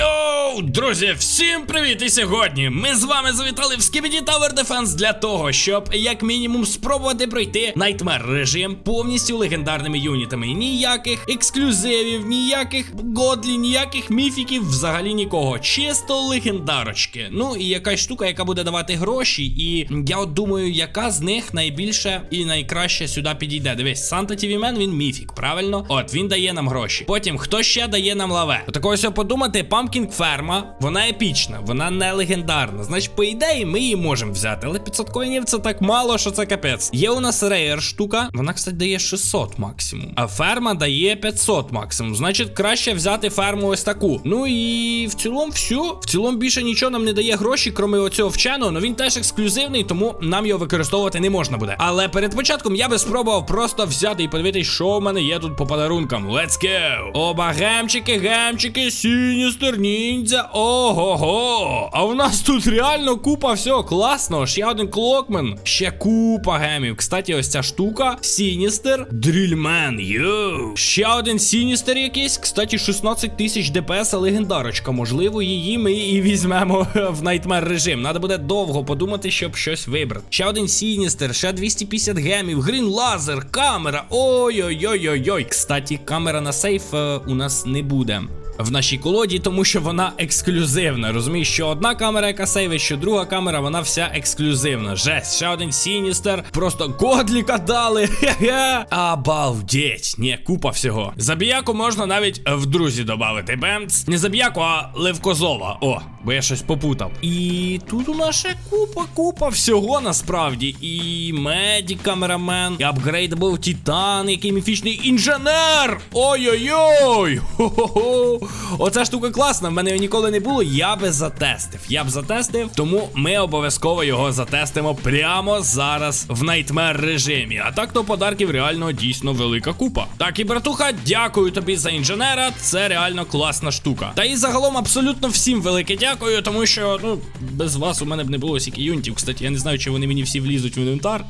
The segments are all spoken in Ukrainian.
show Друзі, всім привіт! І сьогодні ми з вами завітали в Skibidi Tower Defense для того, щоб як мінімум спробувати пройти Nightmare режим повністю легендарними юнітами. Ніяких ексклюзивів, ніяких годлі, ніяких міфіків, взагалі нікого. Чисто легендарочки. Ну і якась штука, яка буде давати гроші. І я от думаю, яка з них найбільше і найкраще сюди підійде. Дивись, Санта Man, він міфік, правильно? От він дає нам гроші. Потім хто ще дає нам лаве? Отакого ось подумати, Pumpkin Ферма, вона епічна, вона не легендарна. Значить, по ідеї, ми її можемо взяти. Але 500 коїнів це так мало, що це капець. Є у нас рейер штука, вона, кстати, дає 600 максимум. А ферма дає 500 максимум. Значить, краще взяти ферму ось таку. Ну і в цілому все. В цілому більше нічого нам не дає гроші, крім оцього вченого. Ну він теж ексклюзивний, тому нам його використовувати не можна буде. Але перед початком я би спробував просто взяти і подивитись, що в мене є тут по подарункам. Let's go! Оба гемчики, гемчики, сіністер, ніндзя. Ого-го! А в нас тут реально купа всього класного. Ще один клокмен. Ще купа гемів. Кстати, ось ця штука. Сіністер. Дрільмен. Йоу. Ще один Сіністер якийсь. Кстати, 16 тисяч ДПС легендарочка. Можливо, її ми і візьмемо в найтмер режим. Надо буде довго подумати, щоб щось вибрати. Ще один Сіністер, ще 250 гемів, грін лазер, камера. Ой-ой-ой-ой-ой. Кстати, камера на сейф е, у нас не буде. В нашій колоді, тому що вона ексклюзивна. Розумієш, що одна камера, яка сейвить, що друга камера, вона вся ексклюзивна. Жесть, ще один Сіністер. Просто годліка дали. Хе-хе. Обалдеть. Ні, купа всього. Забіяку можна навіть в друзі додати. Бемц. Не забіяку, а Левкозова. О, бо я щось попутав. І тут у нас ще купа, купа всього насправді. І Меді камерамен, і апгрейдабл Титан, який міфічний інженер. Ой-ой-ой! Хо-хо-хо! Оця штука класна, в мене ніколи не було. Я би затестив. Я б затестив, тому ми обов'язково його затестимо прямо зараз в найтмер режимі. А так то подарків реально дійсно велика купа. Так, і братуха, дякую тобі за інженера. Це реально класна штука. Та і загалом абсолютно всім велике дякую, тому що ну без вас у мене б не було стільки юнітів. Кстати, я не знаю, чи вони мені всі влізуть в інвентар.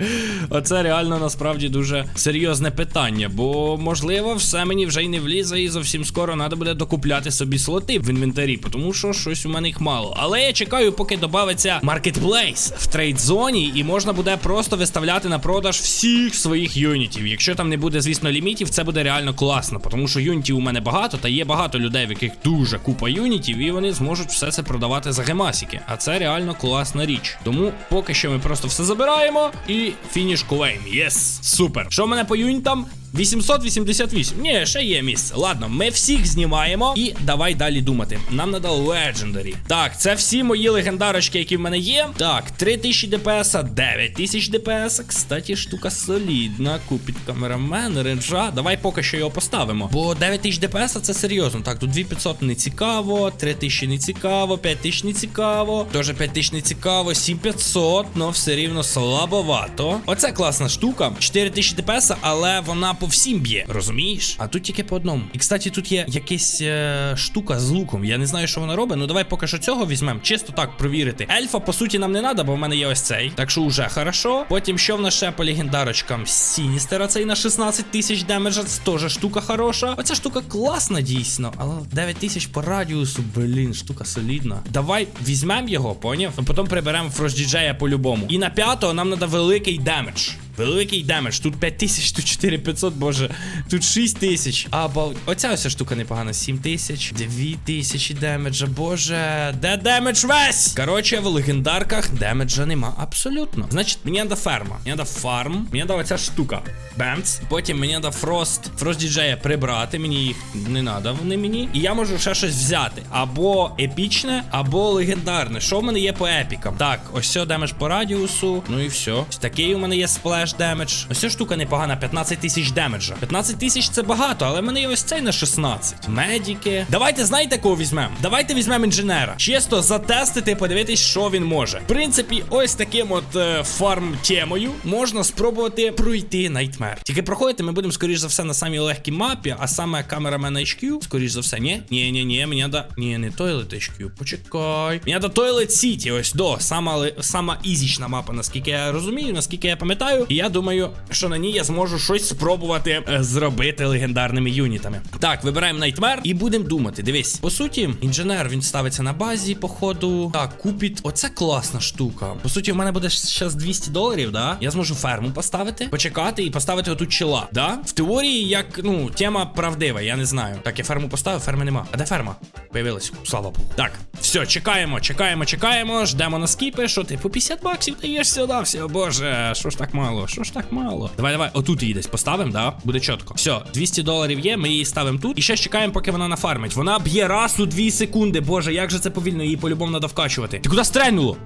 Оце реально насправді дуже серйозне питання, бо можливо все мені вже й не влізе, і зовсім скоро треба буде докупляти собі слоти в інвентарі, тому що щось у мене їх мало. Але я чекаю, поки додається маркетплейс в трейд-зоні, і можна буде просто виставляти на продаж всіх своїх юнітів. Якщо там не буде, звісно, лімітів, це буде реально класно, тому що юнітів у мене багато, та є багато людей, в яких дуже купа юнітів, і вони зможуть все це продавати за гемасіки. А це реально класна річ. Тому поки що ми просто все забираємо і фініш кулейм. Єс, супер. Що в мене по юнітам? 888. Ні, ще є місце. Ладно, ми всіх знімаємо. І давай далі думати. Нам надо Legendary. Так, це всі мої легендарочки, які в мене є. Так, 3000 ДПС, 9000 ДПС. Кстати, штука солідна. Купить камерамен, ренджа. Давай поки що його поставимо. Бо 9000 ДПС це серйозно. Так, тут 2500 не цікаво, 3000 не цікаво, 5000 не цікаво. Тоже 5000 не цікаво, 7500, но все рівно слабовато. Оце класна штука. 4000 ДПС, але вона по всім б'є, розумієш? А тут тільки по одному. І кстати, тут є якась е, штука з луком. Я не знаю, що вона робить. Ну давай поки що цього візьмемо. Чисто так провірити. Ельфа, по суті, нам не треба, бо в мене є ось цей. Так що вже хорошо. Потім що в нас ще по легендарочкам? Сіністера цей на 16 тисяч демеджа. Це теж штука хороша. Оця штука класна, дійсно. Але 9 тисяч по радіусу, блін, штука солідна. Давай візьмемо його, поняв? А потім приберемо фрош-діджея по-любому. І на п'ятого нам треба великий демедж. Великий демедж. Тут 5 тисяч, тут 4500, боже. Тут 6 тисяч. Або оця ось штука непогана. 7 тисяч, 2 тисячі демеджа. Боже, де демедж весь? Коротше, в легендарках демеджа нема абсолютно. Значить, мені треба ферма. Мені треба фарм. Мені треба оця штука. Бемц. Потім мені треба фрост. Фрост діджея прибрати. Мені їх не треба, вони мені. І я можу ще щось взяти. Або епічне, або легендарне. Що в мене є по епікам? Так, ось все демедж по радіусу. Ну і все. Такий у мене є сплеш демедж. Ось ця штука непогана, 15 тисяч демеджа. 15 тисяч це багато, але мене ось цей на 16. Медіки. Давайте знаєте, кого візьмемо? Давайте візьмемо інженера. Чисто затестити, подивитись, що він може. В принципі, ось таким от е, фарм темою можна спробувати пройти Nightmare. Тільки проходити ми будемо, скоріш за все, на самій легкій мапі, а саме камерамен HQ, скоріш за все, ні? Ні, ні, ні, мені да. Ні, не Toilet HQ, почекай. Мені до Toilet City, ось до. Сама, сама ізічна мапа, наскільки я розумію, наскільки я пам'ятаю. І я думаю, що на ній я зможу щось спробувати е, зробити легендарними юнітами. Так, вибираємо Найтмер і будемо думати. Дивись, по суті, інженер він ставиться на базі, походу. Так, купіт. Оце класна штука. По суті, в мене буде зараз 200 доларів, да? Я зможу ферму поставити, почекати і поставити отут чела. Да? В теорії, як ну, тема правдива, я не знаю. Так, я ферму поставив, ферми нема. А де ферма? Появилась. Слава Богу. Так, все, чекаємо, чекаємо, чекаємо. Ждемо на скіпи. Що ти по 50 баксів даєш сюди? Все, боже, що ж так мало? Що ж так мало? Давай, давай, отут її десь поставимо, да? Буде чітко. Все, 200 доларів є, ми її ставимо тут. І ще чекаємо, поки вона нафармить. Вона б'є раз у 2 секунди. Боже, як же це повільно, її по-любому треба вкачувати. Ти куди стрельнуло?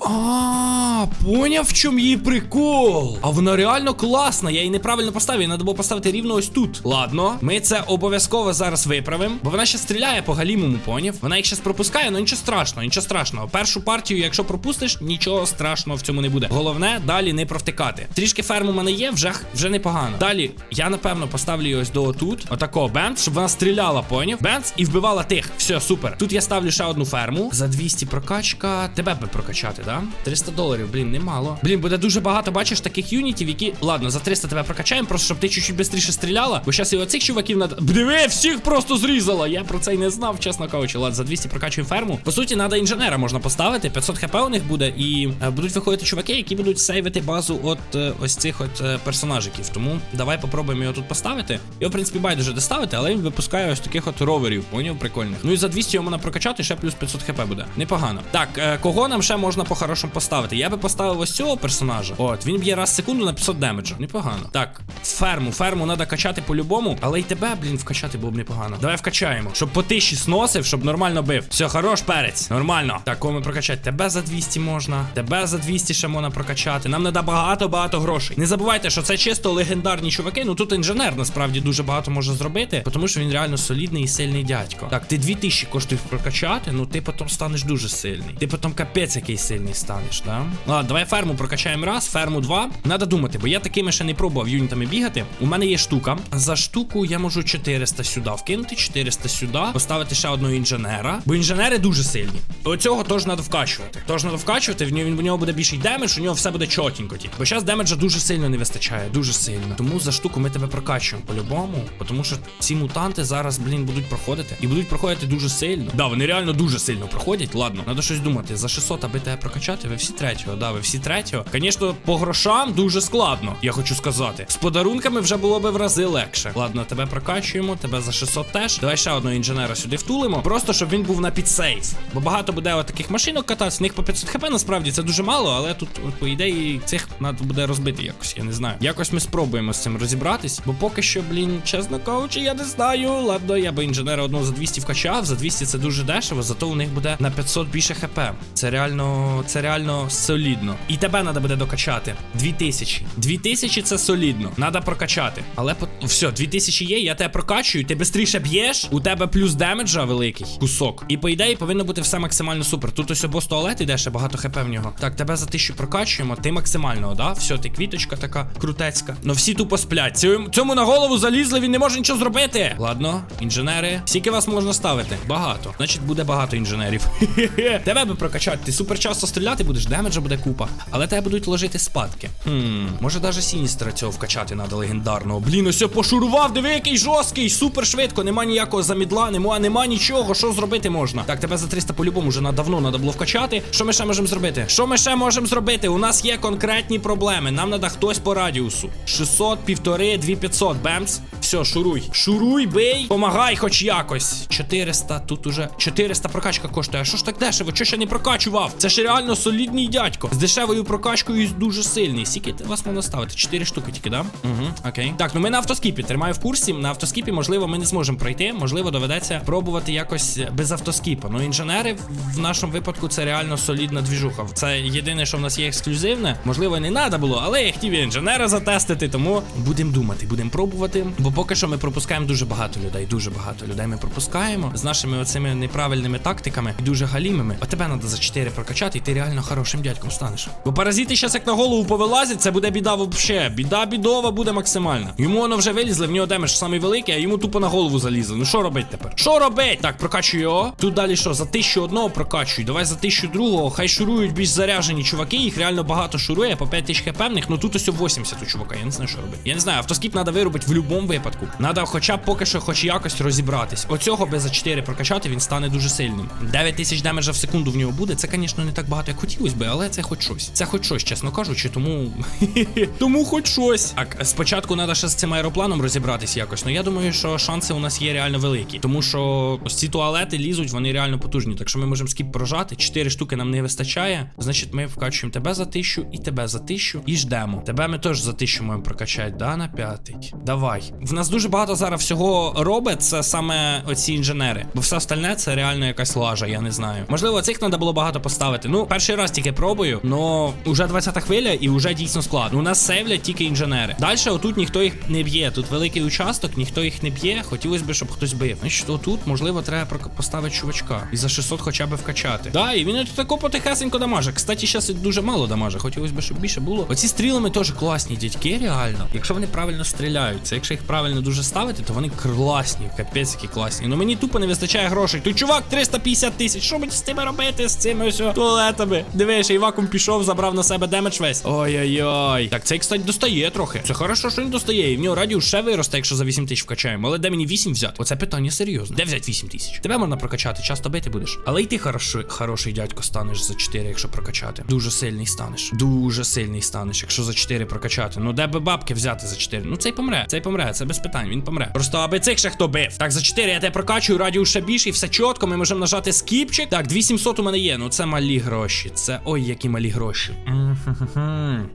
А, поняв, в чому її прикол. А вона реально класна. Я її неправильно поставив. Її треба було поставити рівно ось тут. Ладно, ми це обов'язково зараз виправимо. Бо вона ще стріляє по галімому, поняв. Вона їх ще пропускає, але нічого страшного, нічого страшного. Першу партію, якщо пропустиш, нічого страшного в цьому не буде. Головне, далі не провтикати. Трішки ферм у мене є, вже, вже непогано. Далі я напевно поставлю її ось до отут. Отакого бенц, щоб вона стріляла, поняв. Бенц і вбивала тих. Все, супер. Тут я ставлю ще одну ферму. За 200 прокачка. Тебе би прокачати, да? 300 доларів, блін, немало. Блін, буде дуже багато, бачиш, таких юнітів, які. Ладно, за 300 тебе прокачаємо, просто щоб ти чуть-чуть швидше стріляла. Бо зараз і оцих чуваків надо. Диви, всіх просто зрізала. Я про це й не знав, чесно кажучи. Ладно, за 200 прокачуємо ферму. По суті, треба інженера можна поставити. 500 хп у них буде, і е, будуть виходити чуваки, які будуть сейвити базу от е, ось цих от е, персонажиків. Тому давай попробуємо його тут поставити. Його, в принципі, байдуже де ставити, але він випускає ось таких от роверів, поняв, прикольних. Ну і за 200 його можна прокачати, ще плюс 500 хп буде. Непогано. Так, кого нам ще можна по-хорошому поставити? Я би поставив ось цього персонажа. От, він б'є раз в секунду на 500 демеджа. Непогано. Так, ферму, ферму треба качати по-любому, але й тебе, блін, вкачати було б непогано. Давай вкачаємо, щоб по тиші сносив, щоб нормально бив. Все, хорош перець. Нормально. Так, кого ми прокачати? Тебе за 200 можна, тебе за 200 ще можна прокачати. Нам треба багато-багато грошей. Не забувайте, що це чисто легендарні чуваки. Ну тут інженер насправді дуже багато може зробити, тому що він реально солідний і сильний дядько. Так, ти 2000 коштуєш прокачати, ну ти потім станеш дуже сильний. Ти потім капець який сильний станеш, да? Ладно, давай ферму прокачаємо раз, ферму два. Надо думати, бо я такими ще не пробував юнітами бігати. У мене є штука. За штуку я можу 400 сюди вкинути, 400 сюди, поставити ще одного інженера. Бо інженери дуже сильні. Оцього теж треба вкачувати. Тож треба вкачувати, в нього, в нього буде більший демедж, у нього все буде чотенько. ті. Бо зараз демеджа дуже сильно не вистачає, дуже сильно. Тому за штуку ми тебе прокачуємо по-любому. Тому що ці мутанти зараз, блін, будуть проходити. І будуть проходити дуже сильно. Да, вони реально дуже сильно проходять. Ладно, треба щось думати. За 600, аби тебе прокачати, ви всі третього. Да, ви всі третього. Звісно, по грошам дуже складно, я хочу сказати. З подарунками вже було би в рази легше. Ладно, тебе прокачуємо, тебе за 600 теж. Давай ще одного інженера сюди втулимо. Просто щоб він був на підсейф. Бо багато буде от таких машинок кататися. В них по 500 хп насправді це дуже мало, але тут, по ідеї, цих треба буде розбити якось. Я не знаю. Якось ми спробуємо з цим розібратись. Бо поки що, блін, чесно кажучи, я не знаю. Ладно, я би інженера одного за 200 вкачав. За 200 це дуже дешево, зато у них буде на 500 більше хп. Це реально, це реально солідно. І тебе треба буде докачати. 2000. 2000 це солідно. Надо прокачати. Але по... все, 2000 є, я тебе прокачую, ти швидше б'єш, у тебе плюс демеджа великий кусок. І по ідеї повинно бути все максимально супер. Тут ось обос туалет іде, ще багато хп в нього. Так, тебе за 1000 прокачуємо, ти максимально, да? Все, ти квіточка така крутецька. Ну всі тупо сплять. Цьому, цьому на голову залізли, він не може нічого зробити. Ладно, інженери. Скільки вас можна ставити? Багато. Значить, буде багато інженерів. Тебе би прокачати. Ти супер часто стріляти будеш, демеджа буде купа. Але тебе будуть ложити спадки. Хм, може навіть Сіністра цього вкачати надо легендарного. Блін, ось я пошурував, диви, який жорсткий, супер швидко, нема ніякого замідла, нема, нема нічого. Що зробити можна? Так, тебе за 300 по-любому вже на давно треба було вкачати. Що ми ще можемо зробити? Що ми ще можемо зробити? У нас є конкретні проблеми. Нам треба хтось по радіусу. 600, півтори, 2500. Бемс. Все, шуруй. Шуруй, бей. Помагай хоч якось. 400, тут уже 400 прокачка коштує. А що ж так дешево? Чого ще не прокачував? Це ж реально солідний дядько. З дешевою прокачкою дуже сильний. Скільки вас можна ставити? 4 штуки тільки, да? Угу, окей. Так, ну ми на автоскіпі. Тримаю в курсі. На автоскіпі, можливо, ми не зможемо пройти. Можливо, доведеться пробувати якось без автоскіпа. Ну, інженери в нашому випадку це реально солідна двіжуха. Це єдине, що в нас є ексклюзивне. Можливо, не треба було, але я хотів інженера затестити, тому будемо думати, будемо пробувати. Бо поки що ми пропускаємо дуже багато людей. Дуже багато людей ми пропускаємо з нашими оцими неправильними тактиками і дуже галімими. А тебе треба за 4 прокачати, і ти реально хорошим дядьком станеш. Бо паразити зараз як на голову повилазять, це буде біда вообще. Біда бідова буде максимальна. Йому воно вже вилізли, в нього демедж самий великий, а йому тупо на голову залізли. Ну що робить тепер? Що робить? Так, прокачую його. Тут далі що? За тисячу одного прокачуй. Давай за тисячу другого. Хай шурують більш заряжені чуваки. Їх реально багато шурує, по 5 тисяч хпних. Ну тут ось 80 у чувака. Я не знаю, що робити. Я не знаю, автоскіп треба виробити в будь-якому випадку. Надо хоча б поки що хоч якось розібратись. Оцього би за 4 прокачати, він стане дуже сильним. 9 тисяч демеджа в секунду в нього буде. Це, звісно, не так багато, як хотілося би, але це хоч щось. Це хоч щось, чесно кажучи, тому. тому хоч щось. Так, спочатку треба ще з цим аеропланом розібратись якось. Ну я думаю, що шанси у нас є реально великі. Тому що ось ці туалети лізуть, вони реально потужні. Так що ми можемо скіп прожати. 4 штуки нам не вистачає. Значить, ми вкачуємо тебе за тисячу і тебе за тисячу. І ждемо. Тебе ми теж за тисячу можемо прокачати, да, на п'ятий. Давай. В нас дуже багато зараз всього робить, це саме оці інженери. Бо все остальне це реально якась лажа, я не знаю. Можливо, цих треба було багато поставити. Ну, перший раз тільки пробую, но уже 20 хвиля і вже дійсно складно. У нас сейвлять тільки інженери. Далі отут ніхто їх не б'є. Тут великий участок, ніхто їх не б'є. Хотілося б, щоб хтось бив. Значить, отут, можливо, треба поставити чувачка. І за 600 хоча б вкачати. Да, і він тут тако потихесенько дамаже. Кстати, зараз дуже мало дамаже. Хотілося б, щоб більше було. Оці стрілами теж класні дядьки, реально. Якщо вони правильно стріляють, це якщо їх правильно дуже ставити, то вони класні, капець які класні. Ну мені тупо не вистачає грошей. Тут чувак 350 тисяч. Що мені з цими робити? З цими ось туалетами? Дивиш, і вакуум пішов, забрав на себе демедж весь. Ой-ой-ой. Так, цей, кстати, достає трохи. Це хорошо, що він достає. І в нього радіус ще виросте, якщо за 8 тисяч вкачаємо. Але де мені 8 взяти? Оце питання серйозне. Де взяти 8 тисяч? Тебе можна прокачати, часто бити будеш. Але й ти хороший, хороший дядько станеш за 4, якщо прокачати. Дуже сильний станеш. Дуже сильний станеш, якщо за 4 прокачати. Ну де би бабки взяти за 4? Ну цей помре. Цей помре, це без питань, він помре. Просто аби цих ще хто бив. Так, за 4 я тебе прокачую, радіус ще більший, все чітко. Ми можемо нажати скіпчик. Так, 2700 у мене є. Ну це малі гроші. Це ой, які малі гроші.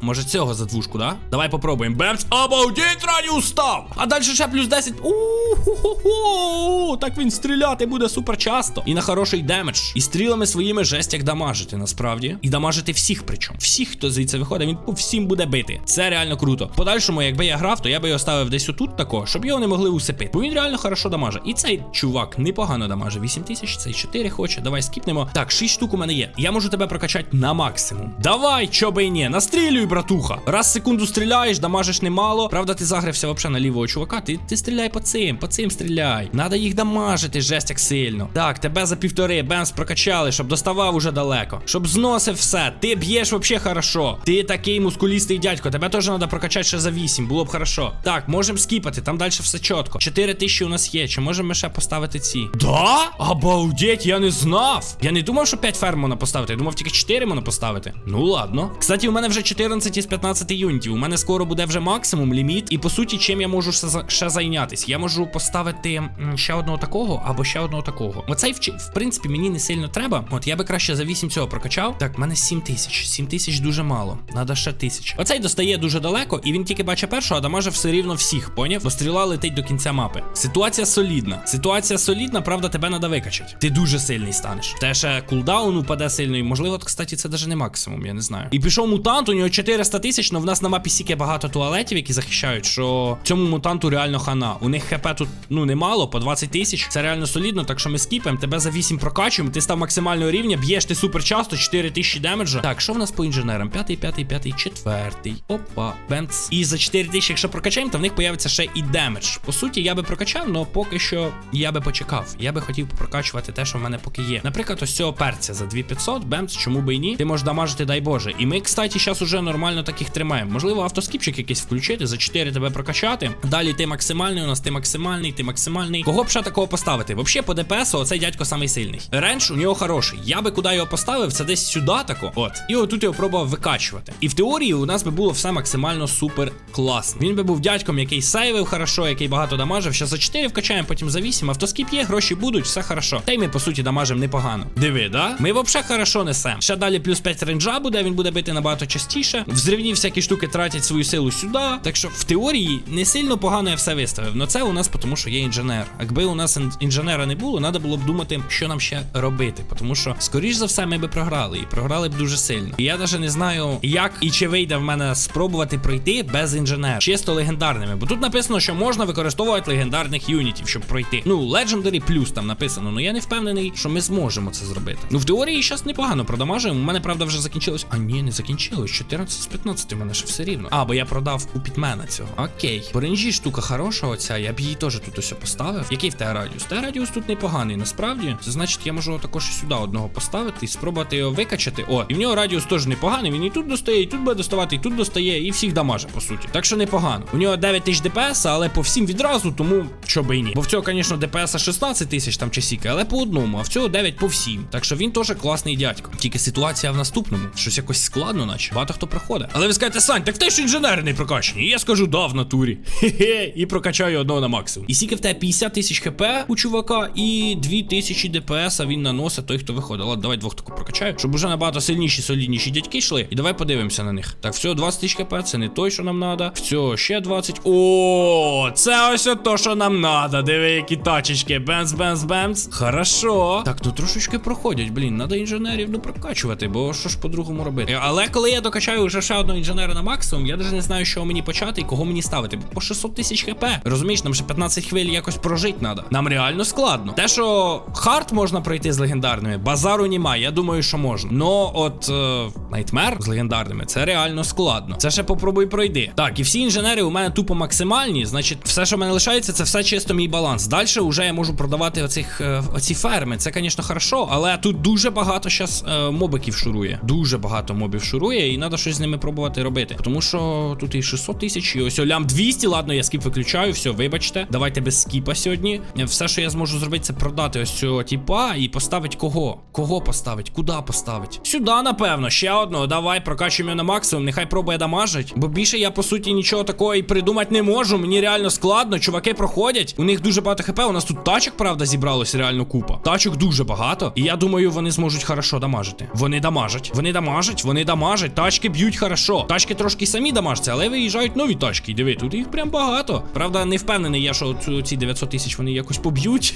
Може цього за двушку, да? Давай попробуємо. Бемс, обалдеть радіус став! А далі ще плюс 10. У-ху-ху-ху. Так він стріляти буде супер часто. І на хороший демедж. І стрілами своїми жесть як дамажити, насправді. І дамажити всіх причому. Всіх, хто звідси виходить, він по всім буде бити. Це реально круто. Подальшому, якби я грав, то я би його ставив десь отут тако, щоб його не могли усипити. Бо він реально хорошо дамаже. І цей чувак непогано дамаже. 8 тисяч, цей 4 хоче. Давай скіпнемо. Так, 6 штук у мене є. Я можу тебе прокачати на максимум. Давай, і ні. Настрілюй, братуха. Раз секунду стріляєш, дамажиш немало. Правда, ти загрився взагалі на лівого чувака. Ти, ти стріляй по цим, по цим стріляй. Надо їх дамажити, жесть як сильно. Так, тебе за півтори, бемс прокачали, щоб доставав уже далеко. Щоб зносив все. Ти б'єш вообще хорошо. Ти такий мускулістий дядько. Тебе теж треба прокачати ще за 8. Було б хорошо. Так, можемо скіпати, там далі все чітко. 4 тисячі у нас є. Чи можемо ми ще поставити ці? Да? Обалдеть, я не знав. Я не думав, що 5 ферм можна поставити. Я думав, тільки 4 можна поставити. Ну ладно. Кстати, у мене вже 14 із 15 юнітів. У мене скоро буде вже максимум ліміт. І по суті, чим я можу ще, зайнятися? Я можу поставити ще одного такого або ще одного такого. Оцей в, принципі мені не сильно треба. От я би краще за 8 цього прокачав. Так, в мене 7 тисяч. 7 тисяч дуже мало. Надо ще тисяч. Оцей достає дуже далеко, і він тільки бачить першого, а дамаже все рівно всіх, поняв? Бо стріла летить до кінця мапи. Ситуація солідна. Ситуація солідна, правда, тебе треба викачати. Ти дуже сильний станеш. Те ще кулдаун упаде сильно, і можливо, кстати, це навіть не максимум, я не знаю. І пішов мутант, у нього 400 тисяч, але в нас на мапі стільки багато туалетів, які захищають, що цьому мутанту реально хана. У них хп тут ну немало, по 20 тисяч. Це реально солідно, так що ми скіпаємо, тебе за 8 прокачуємо, ти став максимального рівня, б'єш ти супер часто, 4 тисячі демеджа. Так, що в нас по інженерам? П'ятий, п'ятий, п'ятий, четвертий. Опа, бенц. І за 4 тисячі, якщо прокачаємо, то в них появиться ще і демедж. По суті, я би прокачав, але поки що я би почекав. Я би хотів прокачувати те, що в мене поки є. Наприклад, ось цього перця за 2500, бемц, чому би і ні. Ти можеш дамажити, дай Боже. І ми, кстати, зараз уже нормально таких тримаємо. Можливо, автоскіпчик якийсь включити, за 4 тебе прокачати. Далі ти максимальний, у нас ти максимальний, ти максимальний. Кого б ще такого поставити? Взагалі, по ДПС оцей дядько самий сильний. Ренч у нього хороший. Я би куди його поставив, це десь сюди тако. От. І отут його пробував викачувати. І в теорії у нас би було все максимально супер класно. Він би був дядьком, який сейвив хорошо, який багато дамажив. Ще за 4 вкачаємо, потім за 8. Автоскіп є, гроші будуть, все хорошо. Та й ми, по суті, дамажимо непогано. Диви, да? Ми взагалі хорошо несемо. Ще далі плюс 5 ренджа буде, він буде бити набагато частіше. Взривні всякі штуки тратять свою силу сюди. Так що в теорії не сильно погано я все виставив. Но це у нас тому, що є інженер. Якби у нас інженера не було, треба було б думати, що нам ще робити. Тому що, скоріш за все, ми би програли. І програли б дуже сильно. І я навіть не знаю, як і чи вийде в мене спробувати пройти без інженера. Чисто легендарними. Бо тут написано, що можна використовувати легендарних юнітів, щоб пройти. Ну, Legendary плюс там написано. Ну я не впевнений, що ми зможемо це зробити. Ну, в теорії зараз непогано продамажуємо. У мене, правда, правда, вже закінчилось. А ні, не закінчилось. 14 з 15 у мене ще все рівно. А, бо я продав у підмена цього. Окей. По ренжі штука хороша, оця. Я б її теж тут ось поставив. Який в тебе радіус? Та радіус тут непоганий, насправді. Це значить, я можу також сюди одного поставити і спробувати його викачати. О, і в нього радіус теж непоганий. Він і тут достає, і тут буде доставати, і тут достає, і всіх дамаже, по суті. Так що непогано. У нього 9 тисяч ДПС, але по всім відразу, тому що би і ні. Бо в цього, звісно, ДПС 16 тисяч там часіки, але по одному, а в цього 9 по всім. Так що він теж класний дядько. Тільки ситуація в наступному. Щось якось складно, наче. Багато хто проходить. Але ви скажете, Сань, так те ж інженери не прокачані. І я скажу, да, в натурі. Хе-хе, і прокачаю одного на максимум. І скільки в тебе 50 тисяч хп у чувака, і 2000 ДПС він наносить той, хто виходить. Ладно, давай двох таку прокачаю, щоб уже набагато сильніші, солідніші дядьки йшли. І давай подивимося на них. Так, всього 20 тисяч хп, це не той, що нам треба. Всього ще 20. О, це ось то, що нам треба. Диви, які тачечки. Бенз, бенз, бенз. Хорошо. Так, ну трошечки проходять. Блін, треба інженерів ну прокачувати, бо що ж по-другому робити. Але коли я докачаю вже ще одного інженера на максимум, я навіть не знаю, що мені почати і кого мені ставити. По 600 тисяч хп. Розумієш, нам ще 15 хвиль якось прожити треба. Нам реально складно. Те, що хард можна пройти з легендарними, базару немає. Я думаю, що можна. Но от е, Найтмер з легендарними це реально складно. Це ще попробуй пройди. Так, і всі інженери у мене тупо максимальні. Значить, все, що в мене лишається, це все чисто мій баланс. Далі вже я можу продавати оцих е, оці ферми. Це, звісно, хорошо, але тут дуже багато зараз е, мобиків шурує. Дуже багато мобів шурує, і треба щось з ними пробувати робити. Тому що тут і 600 тисяч, і ось о, лям 200. Ладно, я скіп виключаю. Все, вибачте. Давайте без скіпа сьогодні. Все, що я зможу зробити, це продати ось цього типа і поставити кого? Кого поставить? Куди поставить? Сюди, напевно, ще одного. Давай прокачуємо його на максимум. Нехай пробує дамажить. Бо більше я по суті нічого такого і придумати не можу. Мені реально складно. Чуваки проходять. У них дуже багато хп. У нас тут тачок, правда, зібралось реально купа. Тачок дуже багато. І я думаю, вони зможуть хорошо дамажити. Вони дамажать. Вони дамажать, вони дамажать. Тачки б'ють хорошо. Тачки трошки самі дамажаться, але виїжджають нові тачки. Диви, тут їх прям багато. Правда, не впевнений я, що ці 900 тисяч вони якось поб'ють.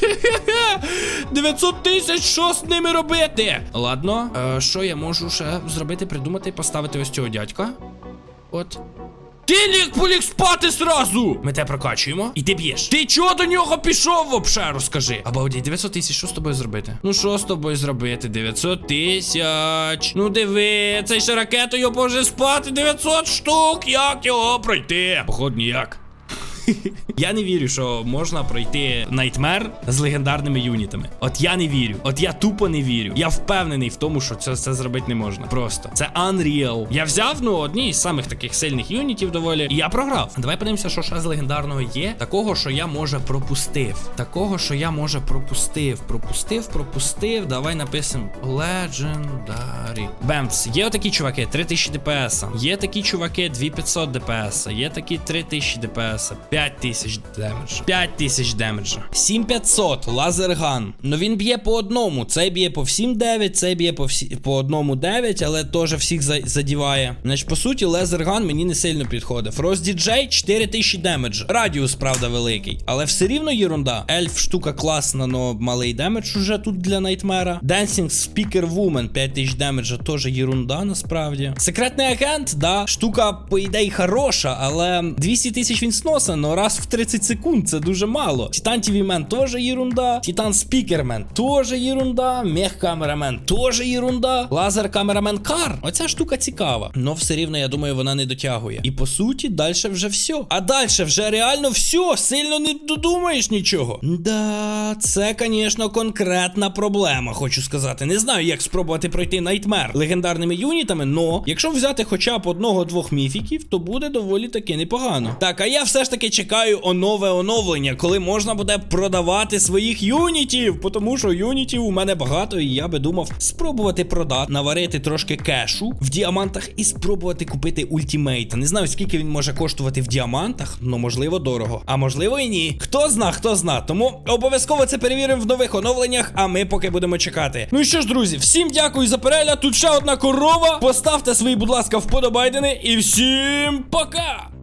900 тисяч, що з ними робити? Ладно, е, що я можу ще зробити, придумати, поставити ось цього дядька. От. Ти ліг поліг спати сразу! Ми тебе прокачуємо, і ти б'єш. Ти чого до нього пішов вообще, розкажи. Обалдеть, 900 тисяч, що з тобою зробити? Ну що з тобою зробити? 900 тисяч. Ну диви, цей ще ракетою може спати 900 штук. Як його пройти? Походу, ніяк. Я не вірю, що можна пройти Найтмер з легендарними юнітами. От я не вірю. От я тупо не вірю. Я впевнений в тому, що це, це зробити не можна. Просто це Unreal. Я взяв ну одні з самих таких сильних юнітів доволі. І я програв. Давай подивимося, що ще з легендарного є. Такого, що я може пропустив. Такого, що я може пропустив. Пропустив, пропустив. Давай напишемо Legendary. Бемц. Є отакі чуваки, 3000 ДПС. Є такі чуваки, 2500 ДПС. Є такі 3000 ДПС. 5000 демеджа. 5000 демеджа. 7500 лазерган. Ну він б'є по одному. Цей б'є по всім 9, цей б'є по всі по одному 9, але теж всіх за, задіває. Значить, по суті, лазерган мені не сильно підходить. Фрост діджей 4000 демеджа. Радіус, правда, великий. Але все рівно єрунда. Ельф штука класна, но малий демедж уже тут для Найтмера. Dancing Speaker Woman 5000 демеджа теж єрунда, насправді. Секретний агент, да, штука, по ідеї, хороша, але 200 тисяч він сноса, но раз в 30 секунд це дуже мало. Титан TV Мен теж єрунда. Титан Спікермен теж єрунда. Мех Камерамен теж єрунда. Лазер Камерамен Кар. Оця штука цікава. Но все рівно, я думаю, вона не дотягує. І по суті, далі вже все. А далі вже реально все. Сильно не додумаєш нічого. Да, це, звісно, конкретна проблема, хочу сказати. Не знаю, як спробувати пройти Найтмер легендарними юнітами, но якщо взяти хоча б одного-двох міфіків, то буде доволі таки непогано. Так, а я все ж таки чекаю нове оновлення, коли можна буде продавати своїх юнітів. Тому що юнітів у мене багато, і я би думав спробувати продати, наварити трошки кешу в діамантах і спробувати купити ультімейта. Не знаю, скільки він може коштувати в діамантах, але можливо дорого. А можливо і ні. Хто зна, хто зна. Тому обов'язково це перевіримо в нових оновленнях, а ми поки будемо чекати. Ну і що ж, друзі, всім дякую за перегляд. Тут ще одна корова. Поставте свої, будь ласка, вподобайдени і всім пока!